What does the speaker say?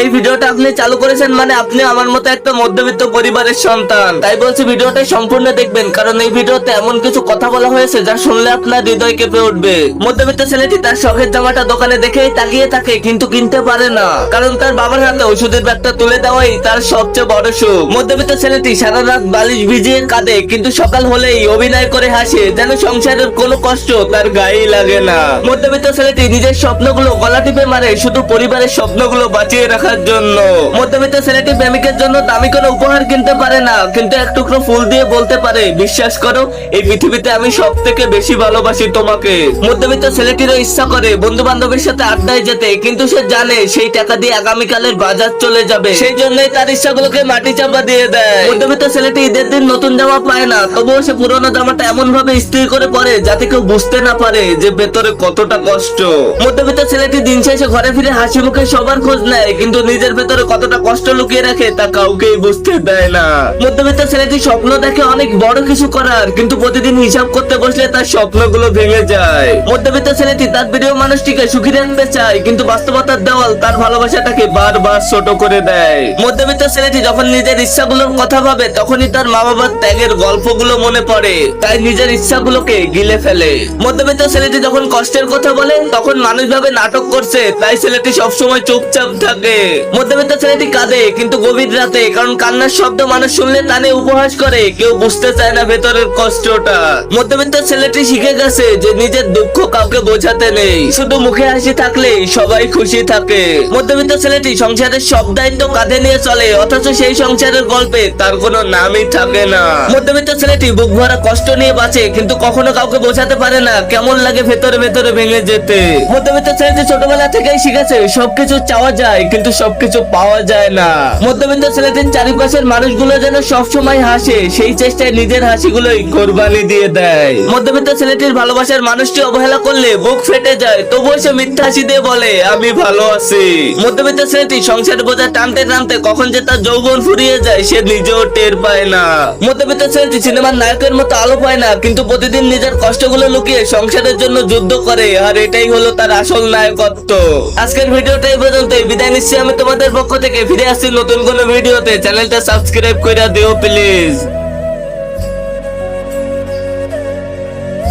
এই ভিডিওটা আপনি চালু করেছেন মানে আপনি আমার মতো একটা মধ্যবিত্ত পরিবারের সন্তান। তাই বলছি ভিডিওটা সম্পূর্ণ দেখবেন, কারণ এই ভিডিওতে এমন কিছু কথা বলা হয়েছে যা শুনলে আপনার হৃদয় কেঁপে উঠবে। মধ্যবিত্ত ছেলেটি তার শখের জামাটা দোকানে দেখেই তাকিয়ে থাকে, কিন্তু কিনতে পারে না। কারণ তার বাবার হাতে ওষুধের ব্যাগটা তুলে দেওয়াই তার সবচেয়ে বড় সুখ। মধ্যবিত্ত ছেলেটি সারা রাত বালিশ ভিজিয়ে কাঁদে, কিন্তু সকাল হলেই অভিনয় করে হাসে, যেন সংসারের কোনো কষ্ট তার গায়েই লাগে না। মধ্যবিত্ত ছেলেটি নিজের স্বপ্নগুলো গলা টিপে মারে, শুধু পরিবারের স্বপ্নগুলো বাঁচিয়ে রাখার জন্য। মধ্যবিত্ত ছেলেটি প্রেমিকের জন্য দামি কোনো উপহার কিনতে পারে না, কিন্তু এক টুকরো ফুল দিয়ে বলতে পারে, বিশ্বাস করো, এই পৃথিবীতে আমি সব থেকে বেশি ভালোবাসি তোমাকে। মধ্যবিত্ত ছেলেটিরও ইচ্ছা করে বন্ধু বান্ধবের সাথে আড্ডায় যেতে, কিন্তু সে জানে সেই টাকা দিয়ে আগামীকালের বাজার চলে যাবে। সেই জন্যই তার ইচ্ছাগুলোকে মাটি চাপা দিয়ে দেয়। মধ্যবিত্ত ছেলেটি ঈদের দিন নতুন জামা পায় না, তবুও সে পুরোনো জামাটা এমন ভাবে ইস্ত্রি করে পরে যাতে কেউ বুঝতে না পারে যে ভেতরে কতটা কষ্ট। মধ্যবিত্ত ছেলেটি দিন শেষে ঘরে ফিরে হাসি মুখে সবার খোঁজ নেয় কিন্তু নিজের ভেতরে কতটা কষ্ট লুকিয়ে রাখে তা কাউকেই বুঝতে দেয় না। মধ্যবিত্ত ছেলেটি স্বপ্ন দেখে অনেক বড় কিছু করার, কিন্তু প্রতিদিন হিসাব করতে বসলে তার স্বপ্নগুলো ভেঙে যায়। মধ্যবিত্ত ছেলেটি তার প্রিয় মানুষটিকে সুখী রাখতে চায়, কিন্তু বাস্তবতার দেওয়াল তার ভালোবাসাটাকে বারবার ছোট করে দেয়। মধ্যবিত্ত ছেলেটি যখন নিজের ইচ্ছাগুলোর কথা ভাবে, তখনই তার মা বাবার ত্যাগের গল্পগুলো মনে পড়ে, তাই নিজের ইচ্ছাগুলোকে গিলে ফেলে। মধ্যবিত্ত ছেলেটি যখন কষ্টের কথা বলে, তখন মানুষ ভাবে নাটক করছে, তাই ছেলেটি সবসময় চুপচাপ থাকে। মধ্যবিত্ত ছেলেটি কাঁদে, কিন্তু গভীর রাতে, কারণ কান্নার শব্দ মানুষ শুনলে তানে উপহাস করে, কেউ বুঝতে চায় না ভেতরের কষ্টটা। মধ্যবিত্ত ছেলেটি শিখে গেছে যে নিজের দুঃখ কাউকে বোঝাতে নেই, শুধু মুখে হাসি থাকলেই সবাই খুশি থাকে। মধ্যবিত্ত ছেলেটি সংসারের সব দায়িত্ব কাঁধে নিয়ে চলে, অথচ সেই সংসারের গল্পে তার কোনো নামই থাকে না। মধ্যবিত্ত ছেলেটি বুক ভরা কষ্ট নিয়ে বাঁচে, কিন্তু কখনো কাউকে বোঝাতে পারে না, কেমন লাগে ভেতরে ভেতরে ভেঙে যেতে। মধ্যবিত্ত ছেলেটি ছোটবেলা থেকেই শিখেছে, সবকিছু চাওয়া যায়, কিন্তু সবকিছু পাওয়া যায় না। মধ্যবিত্ত ছেলেটির চারিপাশের মানুষগুলো যেন সবসময় হাসে, সেই চেষ্টায় নিজের হাসিগুলোই কোরবানি দিয়ে দেয়। মধ্যবিত্ত ছেলেটির ভালোবাসার মানুষটি অবহেলা করলে বুক ফেটে যায়, তবুও সে মিথ্যা হাসি দিয়ে বলে, আমি ভালো আছি। মধ্যবিত্ত ছেলেটি সংসার বোঝা টানতে টানতে কখন যে তার যৌবন ফুরিয়ে যায়, সে নিজেও টের পায় না। মধ্যবিত্ত ছেলেটি সিনেমার নায়কের মতো আলো পায় না, কিন্তু প্রতিদিন নিজের কষ্টগুলো লুকিয়ে সংসারের জন্য যুদ্ধ করে, আর এটাই হলো তার আসল নায়কত্ব। আজকের ভিডিওটা এই পর্যন্তই, বিদায় নিচ্ছি। আমি তোমাদের পক্ষ থেকে ফিরে আসছি নতুন কোনো ভিডিওতে। চ্যানেলটা সাবস্ক্রাইব করে দিও প্লিজ